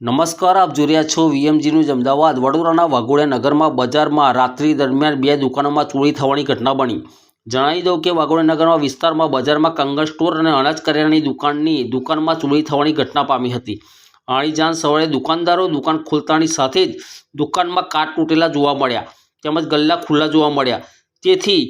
નમસ્કાર, આપ જોઈ છો વીએમજી જ અમદાવાદ. વડોદરાના વાઘોડિયા નગરમાં બજારમાં રાત્રિ દરમિયાન બે દુકાનોમાં ચોરી થવાની ઘટના બની. જણાવી દઉં કે વાઘોડિયા નગરમાં વિસ્તારમાં બજારમાં કંગન સ્ટોર અને અનાજ કરિયાણાની દુકાનની દુકાનમાં ચોરી થવાની ઘટના પામી હતી. આણી જાણ સવારે દુકાનદારો દુકાન ખોલતાની સાથે જ દુકાનમાં કાટ તૂટેલા જોવા મળ્યા તેમજ ગલ્લા ખુલ્લા જોવા મળ્યા. તેથી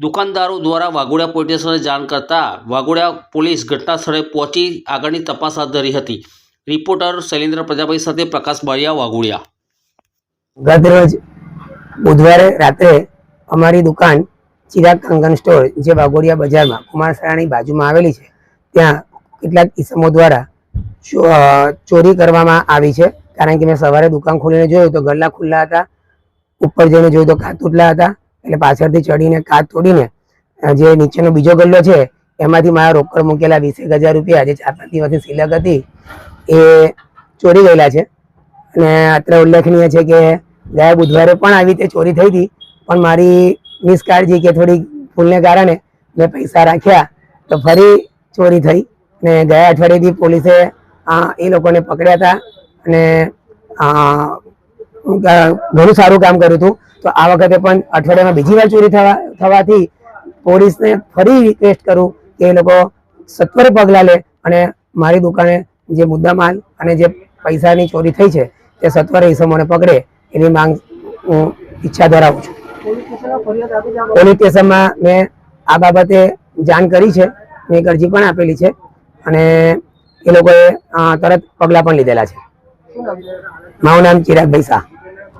દુકાનદારો દ્વારા વાઘોડિયા પોલીસ જાણ કરતાં વાઘોડિયા પોલીસ ઘટના સ્થળે પહોંચી આગળની તપાસ હાથ ધરી હતી. રિપોર્ટર શૈલેન્દ્ર પ્રજાભાઈ સાથે પ્રકાશ બારિયા વાઘોડિયા. ગતરોજ બુધવારે રાત્રે અમારી દુકાન ચિરાગ કંગન સ્ટોર જે વાઘોડિયા બજારમાં કુમારસરાની બાજુમાં આવેલી છે, ત્યાં કેટલાક ઇસમો દ્વારા ચોરી કરવામાં આવી છે. કારણ કે મેં સવારે દુકાન ખોલીને જોયું તો ગલ્લા ખુલ્લા હતા, ઉપર જઈને જોયું તો કાચ તૂટલા હતા, એટલે પાછળથી ચડીને કાચ તોડીને જે નીચેનો બીજો ગલ્લો છે, એમાંથી મારા રોકડ મૂકેલા વીસેક હજાર રૂપિયા, જે ચાર પાંચ દિવસની સિલક હતી એ ચોરી ગયેલા છે. અને અત્રે ઉલ્લેખનીય છે કે ગયા બુધવારે પણ આવી રીતે ચોરી થઈ હતી. પણ મારી નિષ્કાળજી કે થોડી ભૂલને કારણે મેં પૈસા રાખ્યા તો ફરી ચોરી થઈ. ને ગયા અઠવાડિયેથી પોલીસે એ લોકોને પકડ્યા હતા. અને ઘણું સારું કામ કર્યું હતું. તો આ વખતે પણ અઠવાડિયામાં બીજી વાર ચોરી થવા, થવાથી પોલીસને ફરી રિક્વેસ્ટ કરું કે એ લોકો સત્વરે પગલાં લે અને મારી દુકાને જે મુદ્દામાલ અને જે પૈસાની ચોરી થઈ છે, તે સત્વરે ઈસમોને પકડે એની માંગ હું ઈચ્છા ધરાવું છું. પોલીસ સ્ટેશનમાં મેં આ બાબતે જાણ કરી છે, મેં અરજી પણ આપેલી છે અને એ લોકોએ તરત પગલાં પણ લીધેલા છે. મારું નામ ચિરાગભાઈ શાહ.